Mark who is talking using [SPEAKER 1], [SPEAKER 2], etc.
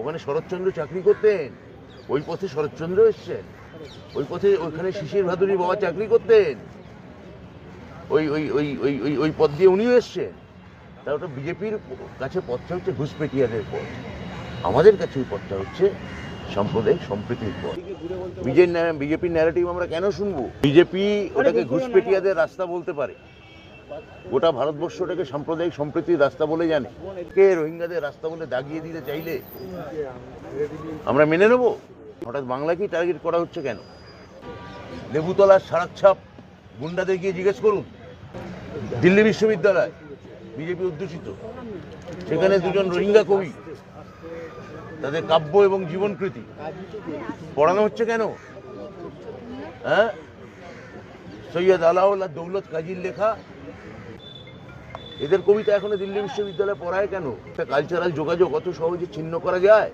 [SPEAKER 1] ওখানে শরৎচন্দ্র চাকরি করতেন। ওই পথে শরৎচন্দ্র এসছেন। ওই পথে ওইখানে শিশির ভাদুরী বাবা চাকরি করতেন। ওই ওই ওই ওই ওই ওই পথ দিয়ে উনিও এসছেন। তা ওটা বিজেপির কাছে পথটা হচ্ছে ঘুষপেটিয়াদের পথ। আমাদের কাছে ওই পথটা হচ্ছে সাম্প্রদায়িক সম্প্রীতির পথ। বিজের বিজেপির ন্যারেটিভ আমরা কেন শুনব? বিজেপি ওটাকে ঘুষপেটিয়াদের রাস্তা বলতে পারে। গোটা ভারতবর্ষটাকে সাম্প্রদায়িক সম্প্রীতির রাস্তা বলে জানে। কে রোহিঙ্গাদের রাস্তা বলে দাগিয়ে দিতে চাইলে? আমরা মেনে নেব? হঠাৎ বাংলাকেই টার্গেট করা হচ্ছে কেন? লেবুতলার সারাক ছাপ গুন্ডাদের গিয়ে জিজ্ঞেস করুন। দিল্লি বিশ্ববিদ্যালয়, বিজেপি অধ্যুষিত। সেখানে দুজন রোহিঙ্গা কবি। তাদের কাব্য এবং জীবনকৃতি। পড়ানো হচ্ছে কেন? হ্যাঁ? সৈয়দ আলাউল্লাহ দৌলত কাজীর লেখা এদের কবিতা এখনও দিল্লি বিশ্ববিদ্যালয়ে পড়ায় কেন? একটা কালচারাল যোগাযোগ অত সহজে ছিন্ন করা যায়?